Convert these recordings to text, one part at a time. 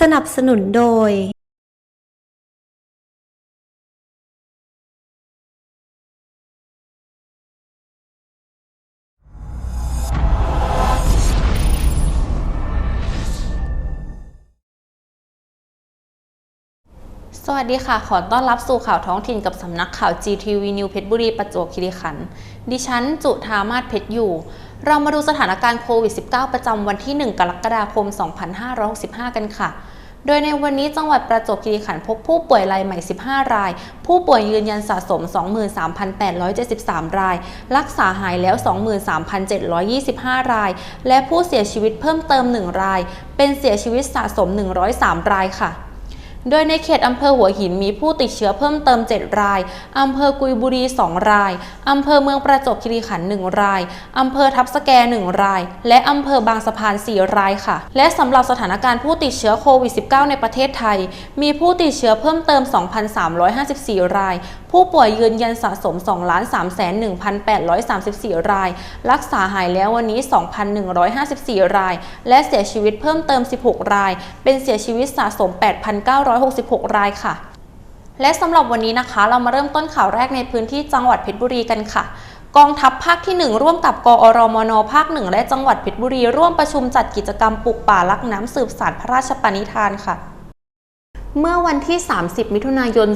สนับสนุนโดยสวัสดีค่ะ ขอต้อนรับสู่ข่าวท้องถิ่นกับสำนักข่าว GTV New เพชรบุรีประจวบคีรีขันธ์ ดิฉันจุธามาศเพชรอยู่ เรามาดูสถานการณ์โควิด -19 ประจำวันที่ 1 กรกฎาคม 2565 กันค่ะ โดยในวันนี้จังหวัดประจวบคีรีขันธ์พบผู้ป่วยรายใหม่ 15 ราย ผู้ป่วยยืนยันสะสม 23,873 ราย รักษาหายแล้ว 23,725 ราย และผู้เสียชีวิตเพิ่มเติม 1 ราย เป็นเสียชีวิตสะสม 103 รายค่ะ โดยในเขตอำเภอหัวหินมีผู้ติดเชื้อเพิ่มเติม 7 ราย อำเภอกุยบุรี 2 ราย อำเภอเมืองประจวบคีรีขันธ์1ราย อำเภอทับสแก 1 ราย และอำเภอบางสะพาน 4 รายค่ะ และสำหรับสถานการณ์ผู้ติดเชื้อโควิด -19 ในประเทศไทย มีผู้ติดเชื้อเพิ่มเติม 2,354 ราย ผู้ป่วยยืนยันสะสม 2,301,834 ราย รักษาหายแล้ววันนี้ 2,154 ราย และเสียชีวิตเพิ่มเติม 16 ราย เป็นเสียชีวิตสะสม 8,9 566 รายค่ะ และสำหรับวันนี้นะคะ เรามาเริ่มต้นข่าวแรกในพื้นที่จังหวัดเพชรบุรีกันค่ะกองทัพภาคที่ 1 ร่วมกับกอรมนภาคหนึ่งและจังหวัดเพชรบุรี ร่วมประชุมจัดกิจกรรมปลูกป่ารักน้ำสืบสานพระราชปณิธานค่ะ เมื่อวันที่ 30 มิถุนายน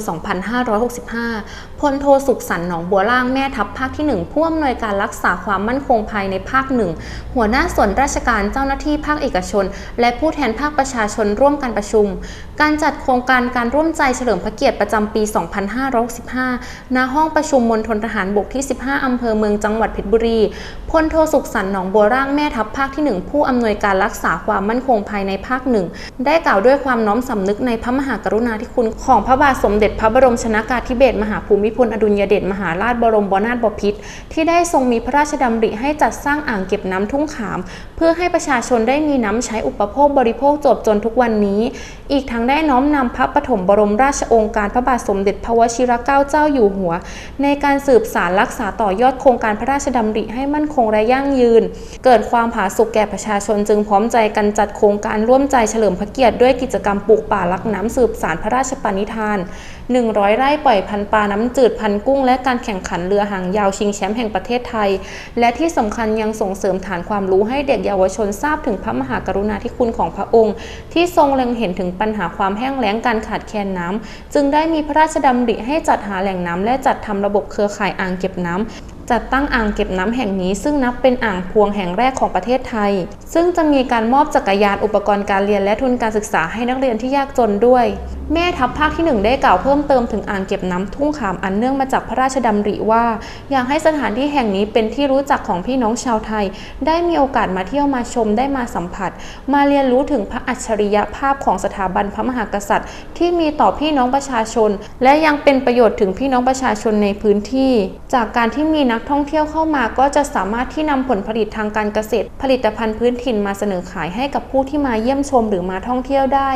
2565 พลโทสุขสันต์หนองบัวล่างแม่ทัพภาคที่ 1 ผู้อำนวยการรักษาความมั่นคงภายในภาคหนึ่งหัวหน้าส่วนราชการเจ้าหน้าที่ภาคเอกชน และผู้แทนภาคประชาชนร่วมกันประชุม การจัดโครงการการร่วมใจเฉลิมพระเกียรติประจำปี 2565 ณ ห้องประชุมมณฑลทหารบกที่ 15 อำเภอเมืองจังหวัดเพชรบุรี พลโทสุขสันต์หนองบัวร่างแม่ทัพภาคที่ 1 ผู้อำนวยการรักษาความมั่นคงภายในภาคหนึ่งได้กล่าวด้วยความน้อมสำนึกในพระมหากรุณาธิคุณของพระบาทสมเด็จพระบรมชนากาธิเบศรมหาภูมิพลอดุลยเดชมหาราชบรมบนาถบพิตรที่ได้ทรงมีพระราชดำริให้จัดสร้างอ่างเก็บน้ำทุ่งขาม เพื่อให้ประชาชนได้มีน้ำใช้อุปโภคบริโภคจบจนทุกวันนี้ อีกทั้งได้น้อมนำพระปฐมบรมราชองค์การพระบาทสมเด็จพระวชิรเกล้าเจ้าอยู่หัว ในการสืบสารรักษาต่อยอดโครงการพระราชดำริให้มั่นคงและยั่งยืน เกิดความผาสุกแก่ประชาชนจึงพร้อมใจกันจัดโครงการร่วมใจเฉลิมพระเกียรติด้วยกิจกรรมปลูกป่ารักน้ำสืบสารพระราชปณิธาน 100 ไร่ปล่อยพันปลาน้ำจืดพันกุ้ง และการแข่งขันเรือหางยาวชิงแชมป์แห่งประเทศไทย และที่สำคัญยังส่งเสริมฐานความรู้ให้เด็กเยาวชนทราบถึงพระมหากรุณาธิคุณของพระองค์ ที่ทรงเล็งเห็นถึงปัญหาความแห้งแล้งการขาดแคลนน้ำจึงได้มีพระราชดำริให้จัดหาแหล่งน้ำและจัดทำระบบเครือข่ายอ่างเก็บน้ำ จัดตั้งอ่างเก็บน้ำแห่งนี้ ซึ่งนับเป็นอ่างพวงแห่งแรกของประเทศไทย ซึ่งจะมีการมอบจักรยานอุปกรณ์การเรียนและทุนการศึกษาให้นักเรียนที่ยากจนด้วยแม่ทัพภาคที่1ได้กล่าวเพิ่มเติมถึงอ่างเก็บน้ำทุ่งขามอันเนื่องมาจากพระราชดำริว่า อยากให้สถานที่แห่งนี้เป็นที่รู้จักของพี่น้องชาวไทย ได้มีโอกาสมาเที่ยวมาชมได้มาสัมผัส มาเรียนรู้ถึงพระอัจฉริยภาพของสถาบันพระมหากษัตริย์ ที่มีต่อพี่น้องประชาชน และยังเป็นประโยชน์ถึงพี่น้องประชาชนในพื้นที่ จากการที่มีนักท่องเที่ยวเข้ามาก็จะสามารถที่นำผลผลิตทางการเกษตร ผลิตภัณฑ์พื้นถิ่นมาเสนอขายให้กับผู้ที่มาเยี่ยมชมหรือมาท่องเที่ยวได้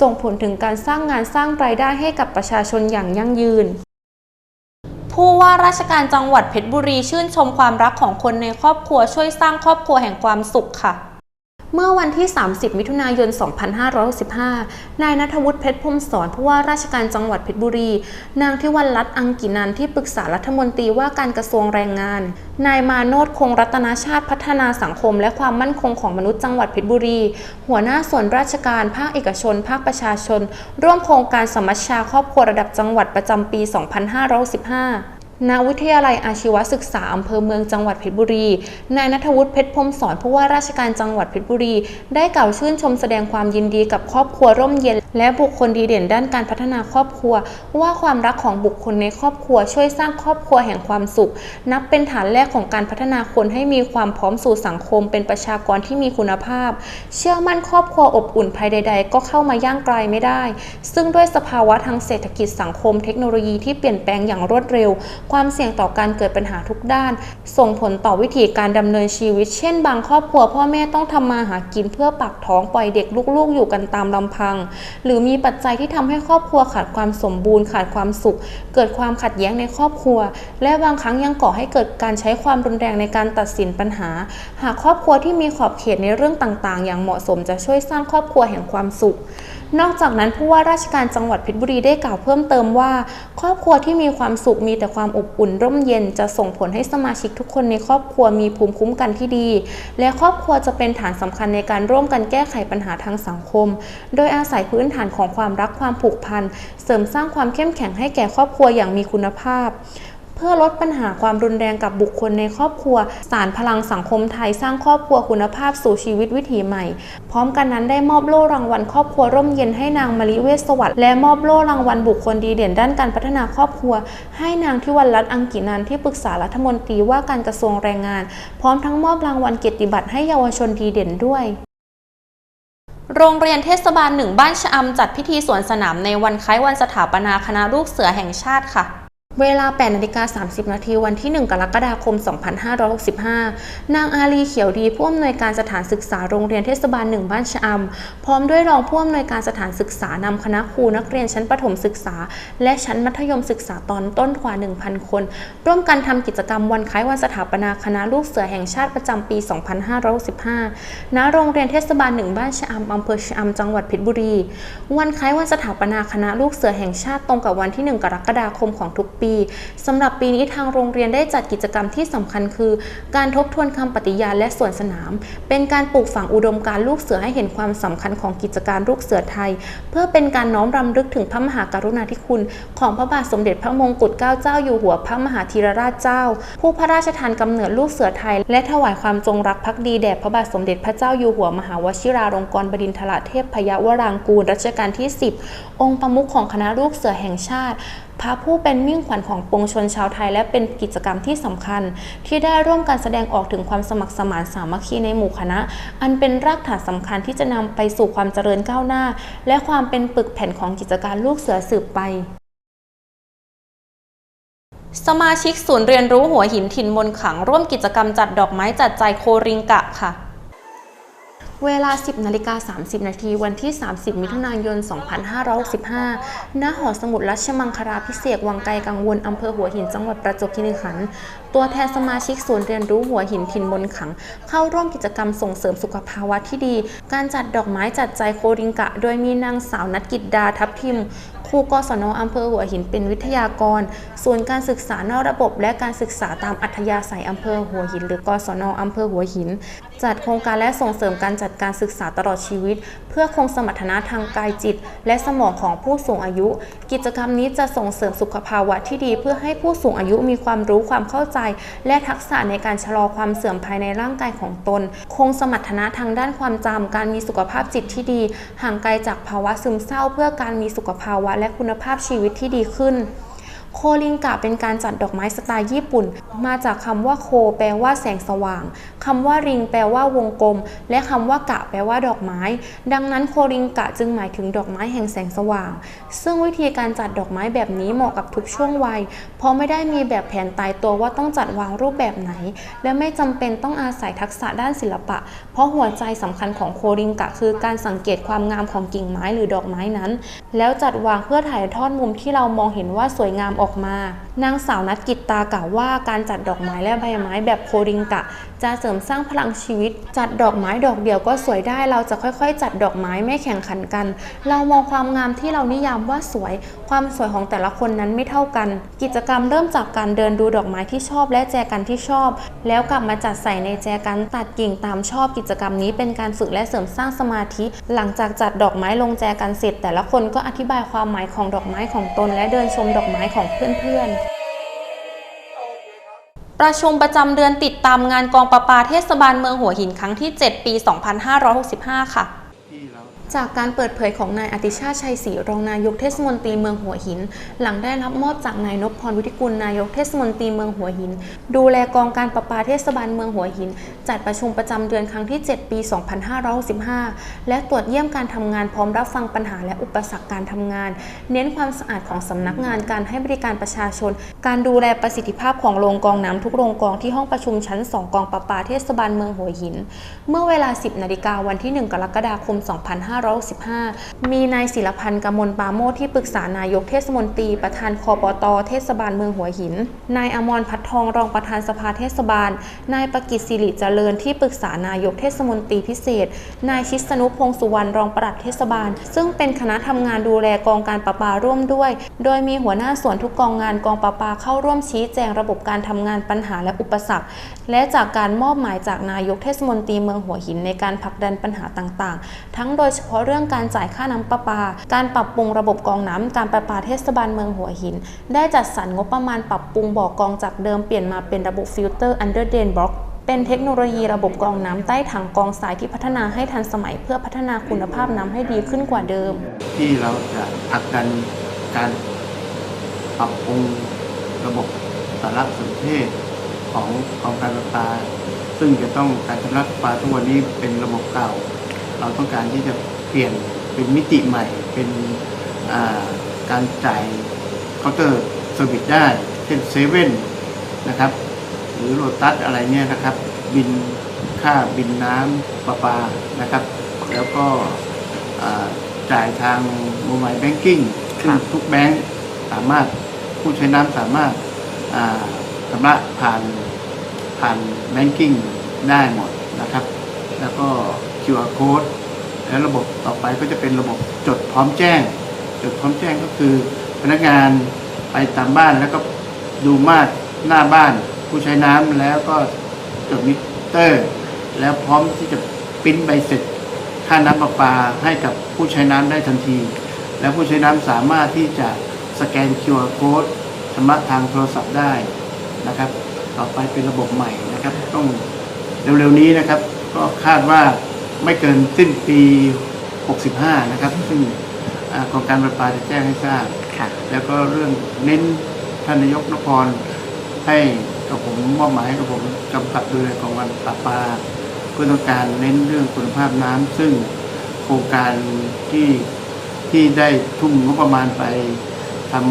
ส่งผลถึงการสร้างงานสร้างรายได้ให้กับประชาชนอย่างยั่งยืน ผู้ว่าราชการจังหวัดเพชรบุรีชื่นชมความรักของคนในครอบครัวช่วยสร้างครอบครัวแห่งความสุขค่ะ เมื่อวันที่ 30 มิถุนายน 2565 นายนัทวุฒิเพชรพรมสอนผู้ว่าราชการจังหวัดเพชรบุรี นางทิวันรัตน์อังกินันที่ปรึกษารัฐมนตรีว่าการกระทรวงแรงงาน นายมาโนดคงรัตนาชาติพัฒนาสังคม และความมั่นคงของมนุษย์จังหวัดเพชรบุรี หัวหน้าส่วนราชการภาคเอกชน ภาคประชาชน ร่วมโครงการสมัชชาครอบครัวระดับจังหวัดประจำปี 2565 ณวิทยาลัยอาชีวศึกษาอำเภอเมืองจังหวัดเพชรบุรี นายนัทวุฒิเพชรพรมสอนผู้ว่าราชการจังหวัดเพชรบุรี ได้กล่าวชื่นชมแสดงความยินดีกับครอบครัวร่มเย็น และบุคคลดีเด่นด้านการพัฒนาครอบครัว ว่าความรักของบุคคลในครอบครัวช่วยสร้างครอบครัวแห่งความสุข นับเป็นฐานแรกของการพัฒนาคนให้มีความพร้อมสู่สังคม เป็นประชากรที่มีคุณภาพ เชื่อมั่นครอบครัวอบอุ่นภายใด ๆ ก็เข้ามาย่างไกลไม่ได้ ซึ่งด้วยสภาวะทางเศรษฐกิจสังคม เทคโนโลยีที่เปลี่ยนแปลงอย่างรวดเร็วความเสี่ยงต่อการเกิดปัญหาทุกด้าน ส่งผลต่อวิถีการดำเนินชีวิต เช่น บางครอบครัวพ่อแม่ต้องทำมาหากินเพื่อปากท้องปล่อยเด็กลูกๆ อยู่กันตามลำพัง หรือมีปัจจัยที่ทำให้ครอบครัวขาดความสมบูรณ์ขาดความสุข เกิดความขัดแย้งในครอบครัว และบางครั้งยังก่อให้เกิดการใช้ความรุนแรงในการตัดสินปัญหา หากครอบครัวที่มีขอบเขตในเรื่องต่าง ๆ อย่างเหมาะสมจะช่วยสร้างครอบครัวแห่งความสุข นอกจากนั้นผู้ว่าราชการจังหวัดเพชรบุรีได้กล่าวเพิ่มเติมว่า ครอบครัวที่มีความสุขมีแต่ความอบอุ่นร่มเย็น จะส่งผลให้สมาชิกทุกคนในครอบครัวมีภูมิคุ้มกันที่ดี และครอบครัวจะเป็นฐานสำคัญในการร่วมกันแก้ไขปัญหาทางสังคม โดยอาศัยพื้นฐานของความรักความผูกพันเสริมสร้างความเข้มแข็งให้แก่ครอบครัวอย่างมีคุณภาพ เพื่อลดปัญหาความรุนแรงกับบุคคลในครอบครัว สารพลังสังคมไทยสร้างครอบครัวคุณภาพสู่ชีวิตวิถีใหม่ พร้อมกันนั้นได้มอบโล่รางวัลครอบครัวร่มเย็นให้นางมะลิเวศสวัสดิ์และมอบโล่รางวัลบุคคลดีเด่นด้านการพัฒนาครอบครัว ให้นางทิวรรณรัตน์อังกินันที่ปรึกษารัฐมนตรีว่าการกระทรวงแรงงาน พร้อมทั้งมอบรางวัลเกียรติบัตรให้เยาวชนดีเด่นด้วยโรงเรียนเทศบาลหนึ่งบ้านชะอำจัดพิธีสวนสนามในวันคล้ายวันสถาปนาคณะลูกเสือแห่งชาติค่ะ เวลา8นาฬิกา30 นาทีวันที่ 1 กรกฎาคม 2565 นางอาลีเขียวดีผู้อำนวยการสถานศึกษาโรงเรียนเทศบาลหนึ่งบ้านชะอำพร้อมด้วยรองผู้อำนวยการสถานศึกษานำคณะครูนักเรียนชั้นประถมศึกษา และชั้นมัธยมศึกษาตอนต้นกว่า 1,000 คน ร่วมกันทำกิจกรรมวันคล้ายวันสถาปนาคณะลูกเสือแห่งชาติประจำปี 2565 ณ โรงเรียนเทศบาลหนึ่งบ้านชะอำอำเภอชะอำจังหวัดเพชรบุรี วันคล้ายวันสถาปนาคณะลูกเสือแห่งชาติตรงกับวันที่ 1 กรกฎาคมของทุกปีสำหรับปีนี้ทางโรงเรียนได้จัดกิจกรรมที่สำคัญคือ การทบทวนคำปฏิญาณและสวนสนาม เป็นการปลูกฝังอุดมการลูกเสือให้เห็นความสำคัญของกิจการลูกเสือไทย เพื่อเป็นการน้อมรำลึกถึงพระมหากรุณาธิคุณ ของพระบาทสมเด็จพระมงกุฎเกล้าเจ้าอยู่หัวพระมหาธีรราชเจ้า ผู้พระราชทานกำเนิดลูกเสือไทย และถวายความจงรักภักดีแด่พระบาทสมเด็จพระเจ้าอยู่หัวมหาวชิราลงกรณบดินทรเทพพยวรางกูลรัชกาลที่ 10 องค์ประมุขของคณะลูกเสือแห่งชาติ พระผู้เป็นมิ่งขวัญของปวงชนชาวไทย และเป็นกิจกรรมที่สำคัญ ที่ได้ร่วมกันแสดงออกถึงความสมัครสมานสามัคคีในหมู่คณะ อันเป็นรากฐานสำคัญที่จะนำไปสู่ความเจริญก้าวหน้า และความเป็นปึกแผ่นของกิจการลูกเสือสืบไปสมาชิกศูนย์เรียนรู้หัวหินถิ่นมนขัง ร่วมกิจกรรมจัดดอกไม้จัดใจโคริงกะค่ะ เวลา 10นาฬิกา30 นาที วันที่ 30 มิถุนายน 2565 ณ หอสมุดรัชมังคลาพิเศษวังไกลกังวล อำเภอหัวหิน จังหวัดประจวบคีรีขันธ์ ตัวแทนสมาชิกศูนย์เรียนรู้หัวหินถิ่นบนขัง เข้าร่วมกิจกรรมส่งเสริมสุขภาวะที่ดี การจัดดอกไม้จัดใจโคริงกะ โดยมีนางสาวนัทกิจดาทับทิม ครูกศนอำเภอหัวหินเป็นวิทยากร ส่วนการศึกษานอกระบบ และการศึกษาตามอัธยาศัยอำเภอหัวหิน หรือกศนอำเภอหัวหิน จัดโครงการและส่งเสริมการจัดการศึกษาตลอดชีวิต เพื่อคงสมรรถนะทางกายจิต และสมองของผู้สูงอายุ กิจกรรมนี้จะส่งเสริมสุขภาวะที่ดีเพื่อให้ผู้สูงอายุมีความรู้ความเข้าใจ และทักษะในการชะลอความเสื่อมภายในร่างกายของตน คงสมรรถนะทางด้านความจำการมีสุขภาพจิตที่ดี ห่างไกลจากภาวะซึมเศร้า เพื่อการมีสุขภาวะและคุณภาพชีวิตที่ดีขึ้น โคลิงกะเป็นการจัดดอกไม้สไตล์ญี่ปุ่น มาจากคำว่าโค แปลว่าแสงสว่างคำว่าริง แปลว่าวงกลม และคำว่ากะ แปลว่าดอกไม้ ดังนั้นโคลิงกะจึงหมายถึงดอกไม้แห่งแสงสว่าง ซึ่งวิธีการจัดดอกไม้แบบนี้เหมาะกับทุกช่วงวัย เพราะไม่ได้มีแบบแผนตายตัวว่าต้องจัดวางรูปแบบไหน และไม่จำเป็นต้องอาศัยทักษะด้านศิลปะ เพราะหัวใจสำคัญของโคลิงกะ คือการสังเกตความงามของกิ่งไม้หรือดอกไม้นั้น แล้วจัดวางเพื่อถ่ายทอดมุมที่เรามองเห็นว่าสวยงามออกมา นางสาวนัทกิตตากล่าวว่าการจัดดอกไม้และใบไม้แบบโคริงกะ จะเสริมสร้างพลังชีวิต จัดดอกไม้ดอกเดียวก็สวยได้ เราจะค่อยๆ จัดดอกไม้ไม่แข่งขันกัน เรามองความงามที่เรานิยามว่าสวย ความสวยของแต่ละคนนั้นไม่เท่ากัน กิจกรรมเริ่มจากการเดินดูดอกไม้ที่ชอบและแจกันที่ชอบ แล้วกลับมาจัดใส่ในแจกันตัดกิ่งตามชอบกิจกรรมนี้เป็นการฝึกและเสริมสร้างสมาธิ หลังจากจัดดอกไม้ลงแจกันเสร็จ แต่ละคนก็อธิบายความหมายของดอกไม้ของตนและเดินชมดอกไม้ของเพื่อนๆ ประชุมประจำเดือนติดตามงานกองประปาเทศบาลเมืองหัวหินครั้งที่ 7 ปี 2565 ค่ะ จากการเปิดเผยของนายอติชาติชัยศรีรองนายกเทศมนตรีเมืองหัวหิน หลังได้รับมอบจากนายนพพรวุฒิกุลนายกเทศมนตรีเมืองหัวหิน ดูแลกองการประปาเทศบาลเมืองหัวหิน จัดประชุมประจำเดือนครั้งที่ 7 ปี 2565 และตรวจเยี่ยมการทำงานพร้อมรับฟังปัญหาและอุปสรรคการทำงาน เน้นความสะอาดของสำนักงานการให้บริการประชาชน การดูแลประสิทธิภาพของโรงกองน้ำทุกโรงกองที่ห้องประชุมชั้น 2 กองประปาเทศบาลเมืองหัวหิน เมื่อเวลา 10 นาฬิกาวันที่ 1 กรกฎาคม 2565 2565 มีนายศิลพันธ์กมลปาโมที่ปรึกษานายกเทศมนตรีประธานคอปตเทศบาลเมืองหัวหิน นายอมรพัฒทองรองประธานสภาเทศบาล นายประกิตศิริเจริญที่ปรึกษานายกเทศมนตรีพิเศษ นายชิสนุพงษ์สุวรรณรองปลัดเทศบาล ซึ่งเป็นคณะทำงานดูแลกองการประปาร่วมด้วย โดยมีหัวหน้าส่วนทุกกองงานกองประปาเข้าร่วมชี้แจงระบบการทำงานปัญหาและอุปสรรค และจากการมอบหมายจากนายกเทศมนตรีเมืองหัวหินในการผลักดันปัญหาต่างๆ ทั้งโดยเฉพาะเรื่องการจ่ายค่าน้ำประปา การปรับปรุงระบบกองน้ำการประปาเทศบาลเมืองหัวหิน ได้จัดสรรงบประมาณปรับปรุงบ่อกองจากเดิมเปลี่ยนมาเป็นระบบฟิลเตอร์ under drain block เป็นเทคโนโลยีระบบกรองน้ำใต้ถังกรองทรายที่พัฒนาให้ทันสมัยเพื่อพัฒนาคุณภาพน้ำให้ดีขึ้นกว่าเดิม ที่เราจะผลักดันการปรับปรุงระบบสารสนเทศ ของกองการประปา ซึ่งจะต้องการชำระประปาทุกวันนี้เป็นระบบเก่า เราต้องการที่จะเปลี่ยนเป็นมิติใหม่ เป็นอ่าการจ่ายเคาน์เตอร์เซอร์วิสได้ เช่นเซเว่นนะครับ หรือโลตัสอะไรเนี่ยนะครับ บินค่าบินน้ำประปานะครับ แล้วก็อ่าจ่ายทางโมบายแบงกิ้งซึ่งทุกแบงก์สามารถผู้ใช้น้ำสามารถอ่า ชำระผ่านผ่านแบงกิ้งได้หมดนะครับ แล้วก็ QR code แล้วระบบต่อไปก็จะเป็นระบบจดพร้อมแจ้ง จดพร้อมแจ้งก็คือ พนักงานไปตามบ้านแล้วก็ดูมาตรหน้าบ้าน ผู้ใช้น้ำแล้วก็จดมิเตอร์ แล้วพร้อมที่จะปิ้นใบเสร็จค่าน้ำประปาให้กับผู้ใช้น้ำได้ทันที แล้วผู้ใช้น้ำสามารถที่จะสแกน QR code ชำระทางโทรศัพท์ได้ นะครับ ต่อไปเป็นระบบใหม่นะครับ ต้องเร็วๆนี้นะครับ ก็คาดว่าไม่เกินสิ้นปี 65 นะครับ ซึ่งอ่ากองการประปาจะแจ้งให้ทราบค่ะแล้วก็เรื่องเน้นท่านนายกนครให้กับผมมอบหมายให้กับผมกำกับดูแลกองการประปาเพื่อต้องการเน้นเรื่องคุณภาพน้ำซึ่งโครงการที่ที่ได้ทุ่มงบประมาณไปทำอ่า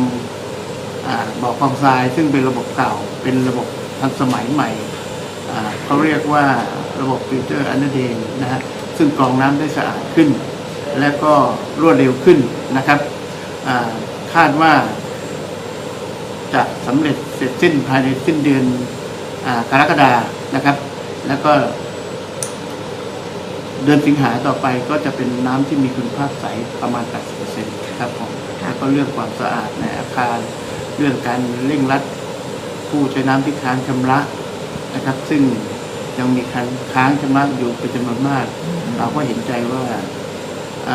บ่อคลองทรายซึ่งเป็นระบบเก่า เป็นระบบทันสมัยใหม่เขาเรียกว่าระบบฟิลเตอร์อันเดอร์เดนนะฮะซึ่งกรองน้ำได้สะอาดขึ้น และก็รวดเร็วขึ้นนะครับคาดว่าจะสำเร็จเสร็จสิ้นภายในสิ้นเดือนอกรกฎานะครับ แล้วก็ เดือนสิงหาต่อไปก็จะเป็นน้ำที่มีคุณภาพใสประมาณ 80%ครับผมแล้วก็เรื่องความสะอาดในอาคาร เรื่องการเร่งรัดผู้ใช้น้ำที่ค้างชำระนะครับ ซึ่งยังมีค้างค้างชำระอยู่เป็นจำนวนมาก เราก็เห็นใจว่าอ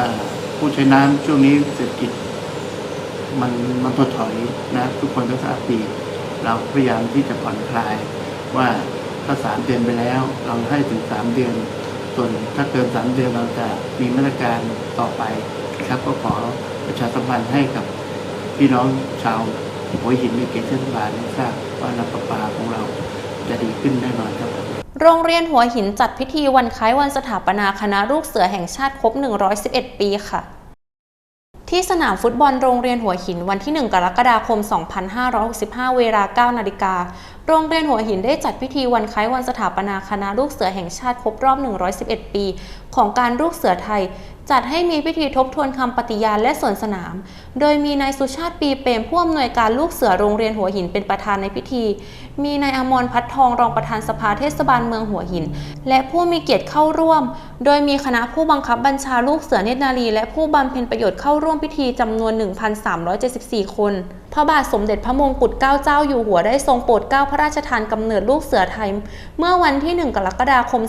ผู้ใช้น้ำช่วงนี้เศรษฐกิจ มันมันถดถอยนะทุกคนก็ทราบดีเราพยายามที่จะผ่อนคลายว่าถ้าสามเดือนไปแล้ว เราให้ถึงสามเดือน ส่วนถ้าเกินสามเดือนเราจะมีมาตรการต่อไปนะครับ ก็ขอประชาสัมพันธ์ให้กับพี่น้องชาว หัวหินในเขตเทศบาลได้ทราบว่าน้ำประปาของเราจะดีขึ้นแน่นอนครับโรงเรียนหัวหินจัดพิธีวันคล้ายวันสถาปนาคณะลูกเสือแห่งชาติครบ 111 ปีค่ะ ที่สนามฟุตบอลโรงเรียนหัวหินวันที่ 1 กรกฎาคม 2565 เวลา 9 นาฬิกา โรงเรียนหัวหินได้จัดพิธีวันคล้ายวันสถาปนาคณะลูกเสือแห่งชาติครบรอบ 111 ปี ของการลูกเสือไทย จัดให้มีพิธีทบทวนคำปฏิญาณและสวนสนาม โดยมีนายสุชาติปีเปรมผู้อำนวยการลูกเสือโรงเรียนหัวหินเป็นประธานในพิธี มีนายอมรพัฒทองรองประธานสภาเทศบาลเมืองหัวหิน และผู้มีเกียรติเข้าร่วม โดยมีคณะผู้บังคับบัญชาลูกเสือเนตรนารีและผู้บำเพ็ญประโยชน์เข้าร่วมพิธีจำนวน 1,374 คน พระบาทสมเด็จพระมงกุฎเกล้าเจ้าอยู่หัวได้ทรงโปรดเกล้าพระราชทานกำเนิดลูกเสือไทย เมื่อวันที่ 1 กรกฎาคม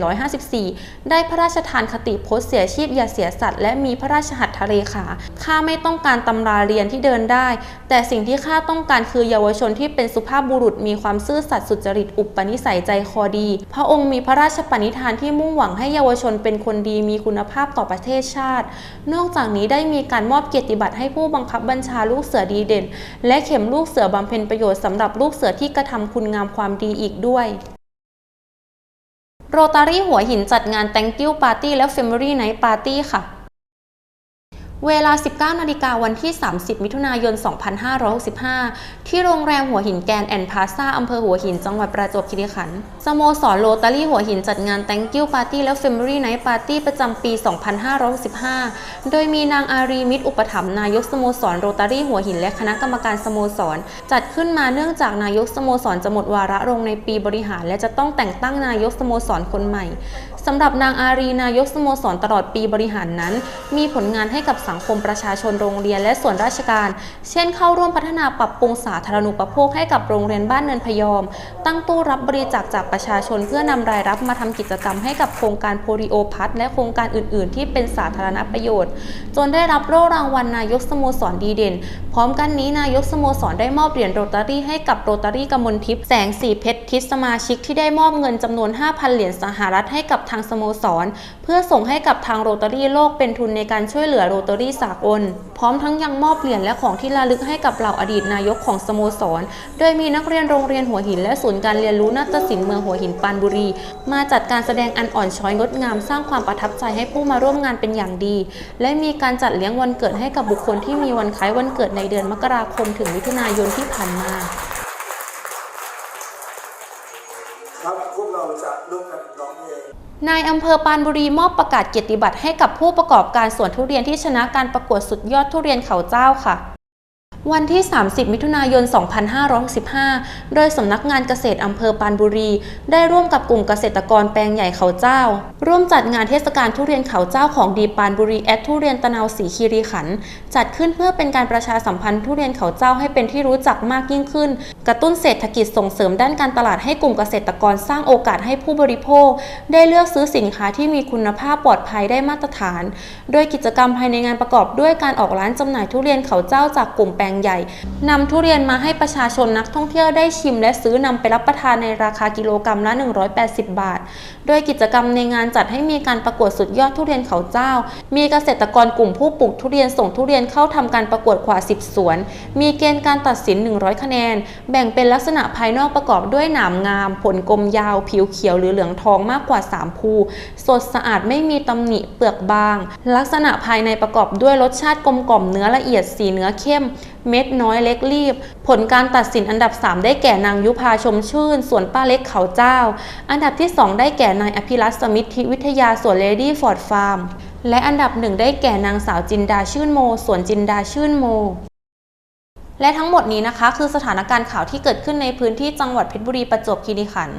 2454 ได้พระราชทานคติพจน์เสียชีพอย่าเสียสัตว์ และมีพระราชหัตถเลขา ข้าไม่ต้องการตำราเรียนที่เดินได้ แต่สิ่งที่ข้าต้องการคือเยาวชนที่เป็นสุภาพบุรุษมีความซื่อสัตย์สุจริตอุปนิสัยใจคอดี พระองค์มีพระราชปณิธานที่มุ่งหวังให้เยาวชนเป็นคนดีมีคุณภาพต่อประเทศชาติ นอกจากนี้ได้มีการมอบเกียรติบัตรให้ผู้บังคับบัญชาลูกเสือดีเด่น และเข็มลูกเสือบำเพ็ญประโยชน์สำหรับลูกเสือที่กระทำคุณงามความดีอีกด้วยโรตารี่หัวหินจัดงาน Thank you Party และ Family Night Party ค่ะ เวลา 19 นาฬิกาวันที่ 30 มิถุนายน 2565 ที่โรงแรมหัวหินแกนแอนพาซาอำเภอหัวหิน จังหวัดประจวบคีรีขันธ์ สโมสรโรตารี่หัวหินจัดงาน Thank You Party และ Family Night Party ประจำปี 2565 โดยมีนางอารีมิตรอุปถัมภ์นายกสโมสรโรตารี่หัวหินและคณะกรรมการสโมสร จัดขึ้นมาเนื่องจากนายกสโมสรจะหมดวาระลงในปีบริหาร และจะต้องแต่งตั้งนายกสโมสรคนใหม่ สำหรับนางอารีนายกสโมสรตลอดปีบริหารนั้น มีผลงานให้กับสังคมประชาชนโรงเรียนและส่วนราชการ เช่น เข้าร่วมพัฒนาปรับปรุงสาธารณูปโภคให้กับโรงเรียนบ้านเนินพยอม ตั้งตู้รับบริจาคจากประชาชนเพื่อนำรายรับมาทำกิจกรรมให้กับโครงการโพลิโอพัทและโครงการอื่น ๆ ที่เป็นสาธารณประโยชน์ จนได้รับโล่รางวัลนายกสโมสรดีเด่น พร้อมกันนี้นายกสโมสรได้มอบเหรียญโรตารี่ให้กับโรตารี่กมลทิพย์แสงสีเพชรทิศสมาชิกที่ได้มอบเงินจำนวน 5,000 เหรียญสหรัฐให้กับทางสโมสร เพื่อส่งให้กับทางโรตารี่โลกเป็นทุนในการช่วยเหลือโรตารี่สากล พร้อมทั้งยังมอบเหรียญและของที่ระลึกให้กับเหล่าอดีตนายกของสโมสร โดยมีนักเรียนโรงเรียนหัวหิน และศูนย์การเรียนรู้นาฏศิลป์เมืองหัวหินปานบุรี มาจัดการแสดงอันอ่อนช้อยงดงามสร้างความประทับใจให้ผู้มาร่วมงานเป็นอย่างดี และมีการจัดเลี้ยงวันเกิดให้กับบุคคลที่มีวันคล้ายวันเกิดในเดือนมกราคมถึงมิถุนายนที่ผ่านมา นายอำเภอปานบุรีมอบประกาศเกียรติบัตรให้กับผู้ประกอบการสวนทุเรียนที่ชนะการประกวดสุดยอดทุเรียนเขาเจ้าค่ะ วันที่ 30 มิถุนายน 2565 โดยสำนักงานเกษตรอำเภอปานบุรี ได้ร่วมกับกลุ่มเกษตรกรแปลงใหญ่เขาเจ้า ร่วมจัดงานเทศกาลทุเรียนเขาเจ้าของดีปานบุรีแอดทุเรียนตะนาวสีคีรีขัน จัดขึ้นเพื่อเป็นการประชาสัมพันธ์ทุเรียนเขาเจ้าให้เป็นที่รู้จักมากยิ่งขึ้น กระตุ้นเศรษฐกิจส่งเสริมด้านการตลาดให้กลุ่มเกษตรกรสร้างโอกาสให้ผู้บริโภค ได้เลือกซื้อสินค้าที่มีคุณภาพปลอดภัยได้มาตรฐาน โดยกิจกรรมภายในงานประกอบด้วยการออกร้านจำหน่ายทุเรียนเขาเจ้าจากกลุ่มแปลงใหญ่นำทุเรียนมาให้ประชาชนนักท่องเที่ยวได้ชิมและซื้อนำไปรับประทานในราคากิโลกรรัมละ 180 บาท โดยกิจกรรมในงานจัดให้มีการประกวดสุดยอดทุเรียนเขาเจ้า มีเกษตรกรกลุ่มผู้ปลูกทุเรียนส่งทุเรียนเข้าทำการประกวดกว่า 10 สวน มีเกณฑ์การตัดสิน 100 คะแนน แบ่งเป็นลักษณะภายนอกประกอบด้วยหนามงาม ผลกลมยาว ผิวเขียวหรือเหลืองทองมากกว่า 3 ภู สดสะอาดไม่มีตำหนิเปลือกบาง ลักษณะภายในประกอบด้วยรสชาติกลมกล่อมเนื้อละเอียดสีเนื้อเข้มเม็ดน้อยเล็กรีบ ผลการตัดสินอันดับ 3 ได้แก่นางยุพาชมชื่นสวนป้าเล็กเขาเจ้า อันดับที่ 2 ได้แก่นายอภิรัตสมิทธิวิทยาสวนเลดี้ฟอร์ดฟาร์ม และอันดับหนึ่งได้แก่นางสาวจินดาชื่นโมสวนจินดาชื่นโมและทั้งหมดนี้นะคะ คือสถานการณ์ข่าวที่เกิดขึ้นในพื้นที่จังหวัดเพชรบุรีประจวบคีรีขันธ์